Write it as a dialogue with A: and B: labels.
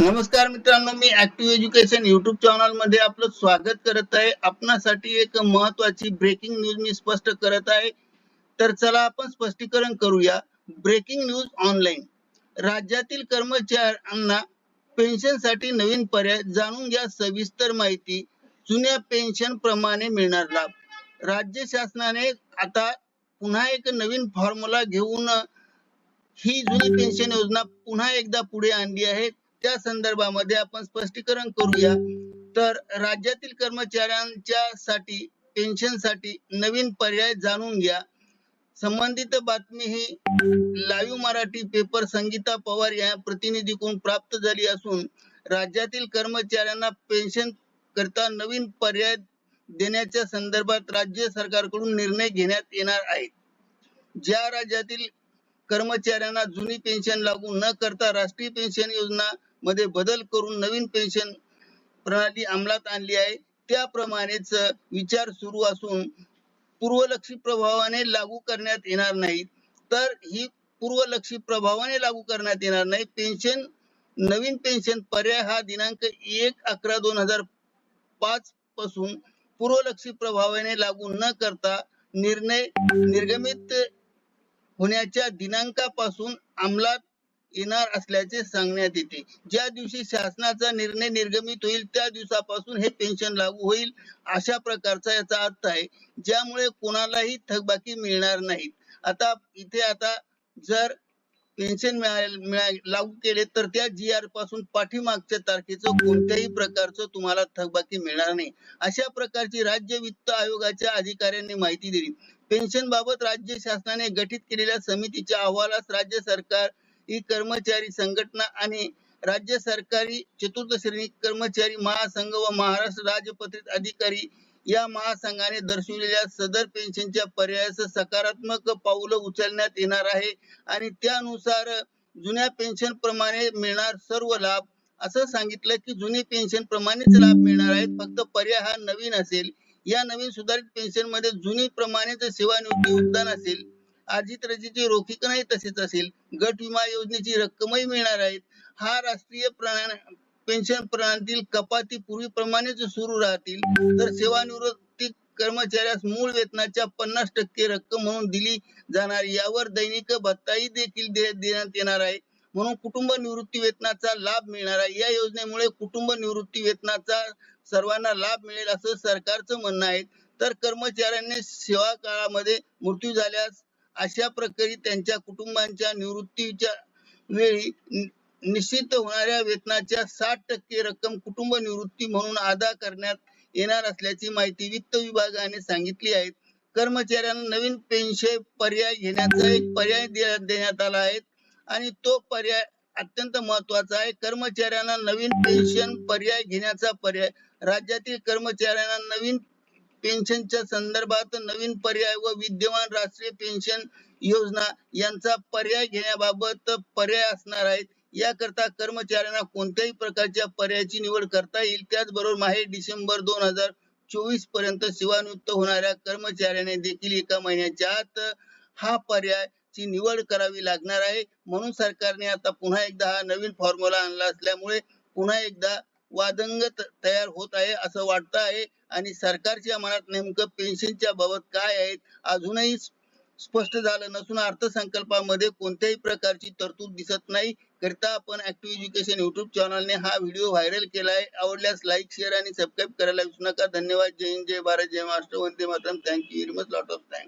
A: नमस्कार मित्रांनो मी ऍक्टिव्ह एज्युकेशन युट्यूब चॅनलमध्ये आपलं स्वागत करत आहे. आपणासाठी एक महत्वाची ब्रेकिंग न्यूज मी स्पष्ट करत आहे. तर चला आपण स्पष्टीकरण करूया. ब्रेकिंग न्यूज ऑनलाईन राज्यातील कर्मचाऱ्यांना पेन्शनसाठी नवीन पर्याय जाणून घ्या. सविस्तर माहिती. जुन्या पेन्शन प्रमाणे मिळणार लाभ. राज्य शासनाने आता पुन्हा एक नवीन फॉर्म्युला घेऊन ही जुनी पेन्शन योजना पुन्हा एकदा पुढे आणली आहे. त्या संदर्भामध्ये आपण स्पष्टीकरण करूया. तर राज्यातील कर्मचाऱ्यांच्या साठी पेन्शनसाठी नवीन पर्याय जाणून घ्या. संबंधित बातमी ही लाईव्ह मराठी पेपर संगीता पवार या प्रतिनिधीकडून प्राप्त झाली असून राज्यातील कर्मचाऱ्यांना पेन्शन करता नवीन पर्याय देण्याच्या संदर्भात राज्य सरकारकडून निर्णय घेण्यात येणार आहे. ज्या राज्यातील कर्मचाऱ्यांना जुनी पेन्शन लागू न करता राष्ट्रीय पेन्शन योजना मध्ये बदल करून नवीन पेन्शन प्रणाली अंमलात आणली आहे. त्याप्रमाणेच विचार सुरू असून पूर्वलक्षी प्रभावाने लागू करण्यात येणार नाही. तर ही पूर्वलक्षी प्रभावाने लागू करण्यात येणार नाही. पेन्शन नवीन पेन्शन पर्याय हा दिनांक एक अकरा दोन हजार पाच पासून पूर्वलक्षी प्रभावाने लागू न करता निर्णय निर्गमित होण्याच्या दिनांकापासून अंमलात येणार असल्याचे सांगण्यात येते. ज्या दिवशी शासनाचा निर्णय निर्गमित होईल त्या दिवसापासून हे पेन्शन लागू होईल अशा प्रकारचा याचा अर्थ आहे ज्यामुळे कोणालाही थकबाकी मिळणार नाही आता इथे आता जर पेन्शन लागू केले तर त्या जी आरपासून पाठीमागच्या तारखेचं कोणत्याही प्रकारचं तुम्हाला थकबाकी मिळणार नाही. अशा प्रकारची राज्य वित्त आयोगाच्या अधिकाऱ्यांनी माहिती दिली. पेन्शन बाबत राज्य शासनाने गठीत केलेल्या समितीच्या अहवालास राज्य सरकार ही कर्मचारी संघटना आणि राज्य सरकारी चतुर्थ श्रेणी कर्मचारी महासंघ व महाराष्ट्र राजपत्रित अधिकारी या महासंघाने दर्शविलेल्या सदर पेन्शनच्या पर्यायास सकारात्मक पाऊल उचलण्यात येणार आहे आणि त्यानुसार जुन्या पेन्शन प्रमाणे मिळणार सर्व लाभ असं सांगितलं की जुनी पेन्शन प्रमाणेच लाभ मिळणार आहेत फक्त पर्याय हा नवीन असेल. या नवीन सुधारित पेन्शनमध्ये जुनी प्रमाणेच सेवानिवृत्ती योगदान असेल. अजित रजेची रोखीकही तसेच असेल? गट विमा योजनेची रक्कमही मिळणार आहेत. हा राष्ट्रीय प्रणाली पेन्शन प्रणालीतील कपाती पूर्वीप्रमाणेच सुरू राहतील. तर सेवानिवृत्ती कर्मचाऱ्यास मूळ वेतनाच्या पन्नास टक्के रक्कम म्हणून दिली जाणार. यावर दैनिक भत्ताही देखील देण्यात येणार आहे. म्हणून कुटुंब निवृत्ती वेतनाचा लाभ मिळणार आहे. या योजनेमुळे कुटुंब निवृत्ती वेतनाचा सर्वांना लाभ मिळेल असं सरकारचं म्हणणं आहे. तर कर्मचाऱ्यांनी सेवा काळामध्ये मृत्यू झाल्यास अशा प्रकारे त्यांच्या कुटुंबांच्या निवृत्तीच्या वेळी निश्चित होणाऱ्या वेतनाच्या साठ टक्के रक्कम कुटुंब निवृत्ती म्हणून अदा करण्यात येणार असल्याची माहिती वित्त विभागाने सांगितली आहे. कर्मचाऱ्यांना नवीन पेन्शन पर्याय घेण्याचा एक पर्याय देण्यात आला आहे आणि तो पर्याय अत्यंत महत्त्वाचा आहे. कर्मचाऱ्यांना नवीन पेन्शन पर्याय घेण्याचा पर्याय राज्यातील कर्मचाऱ्यांना नवीन पेन्शनच्या संदर्भात नवीन पर्याय व विद्यमान राष्ट्रीय पेन्शन योजना यांचा पर्याय घेण्याबाबत पर्याय असणार आहेत. याकरता कर्मचाऱ्यांना कोणत्याही प्रकारच्या पर्यायाची निवड करता येईल. त्याचबरोबर माहे डिसेंबर दोन हजार चोवीसपर्यंत सेवानिवृत्त होणाऱ्या कर्मचाऱ्याने देखील एका महिन्याच्या आत हा पर्याय ची निवड करावी लागणार आहे. म्हणून सरकारने आता पुन्हा एकदा हा नवीन फॉर्म्युला आणला असल्यामुळे पुन्हा एकदा वादंग तयार होत आहे असं वाटतं आहे. आणि सरकारच्या मनात नेमकं पेन्शनच्या बाबत काय आहेत अजूनही स्पष्ट झालं नसून अर्थसंकल्पामध्ये कोणत्याही प्रकारची तरतूद दिसत नाही. करता आपण ऍक्टिव्ह एज्युकेशन युट्यूब चॅनलने हा व्हिडिओ व्हायरल केला आहे आवडल्यास लाईक शेअर आणि सबस्क्राईब करायला विसरू नका. धन्यवाद. जय हिंद जय भारत जय महाराष्ट्र. वंदे Mataram. Thank you very much lot of thanks